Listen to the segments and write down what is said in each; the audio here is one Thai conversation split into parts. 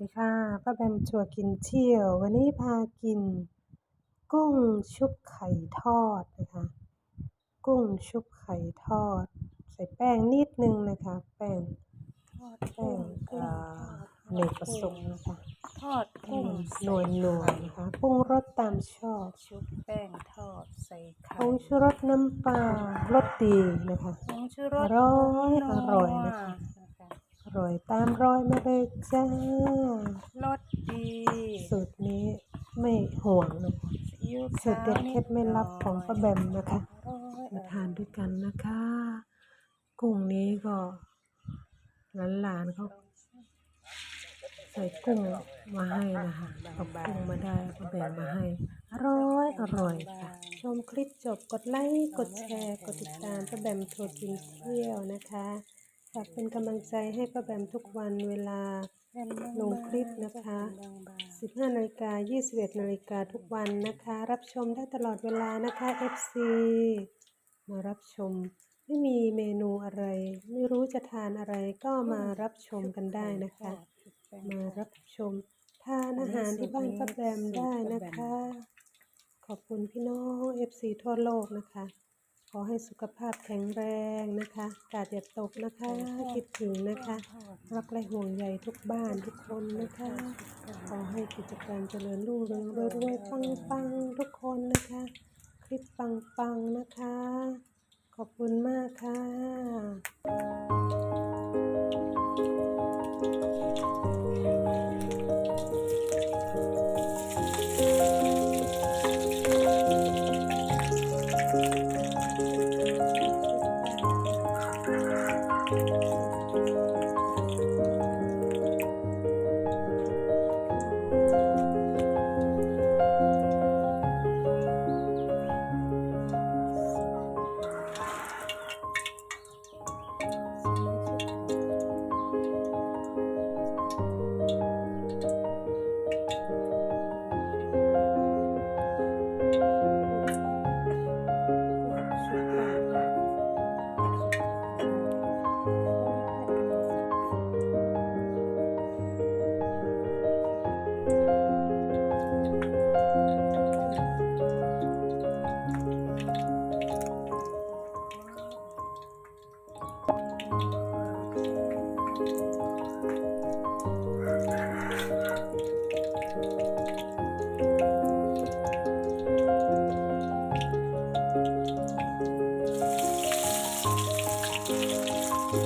ดีค่ะป้าแบมชวนกินเที่ยว วันนี้พากิน กุ้งชุบไข่ทอดนะคะ กุ้งชุบไข่ทอด ใส่แป้งนิดนึงนะคะ แป้งทอดแป้งเอ่อเนกประสงค์นะคะทอดให้กุ้งมันนวลนวลๆนะคะปรุงรสตามชอบชุบแป้งทอดใส่ไข่ผงชูรสน้ำปลารสดีนะคะผงชูรสอร่อยอร่อยนะคะนะคะอ ร่อยตามรอยมาเลยจ้ารสดีสูตรนี้ไม่ห่วงนะคะสูตรเด็ดเคล็ดไม่ลับของป้าแบมนะคะมาทานด้วยกันนะคะ กุ้งนี้ก็หลานๆเขาใส่กุ้งมาให้นะคะเอากุ้งมาได้ก็แบ่งมาให้ อร่อยอร่อยค่ะ ชมคลิปจบกดไลค์ กดแชร์ กดติดตามป้าแบมทัวร์กินเที่ยวนะคะ ฝากเป็นกำลังใจให้ป้าแบมทุกวันเวลาลงคลิปนะคะ 15นาฬิกา21นาฬิกาทุกวันนะคะ รับชมได้ตลอดเวลานะคะ FC มารับชม ไม่มีเมนูอะไร ไม่รู้จะทานอะไรก็มารับชมกันได้นะคะ มารับชมทานอาหารที่บ้านป้าแบมได้นะคะ ขอบคุณพี่น้อง FC ทั่วโลกนะคะ ขอให้สุขภาพแข็งแรงนะคะกาดอย่าตกนะคะ คิดถึงนะคะ รักและห่วงใยทุกบ้านทุกคนนะคะ ขอให้กิจการเจริญรุ่งเรืองรวยๆปังๆทุกคนนะคะ คลิปปังๆนะคะ ขอบคุณมากค่ะ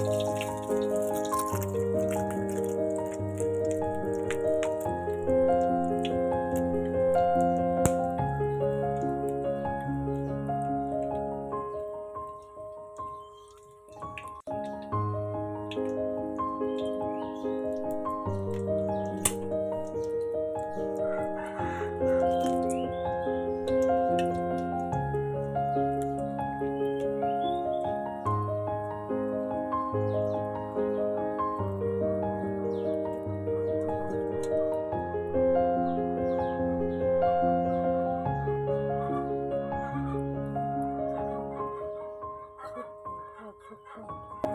Música 좋다.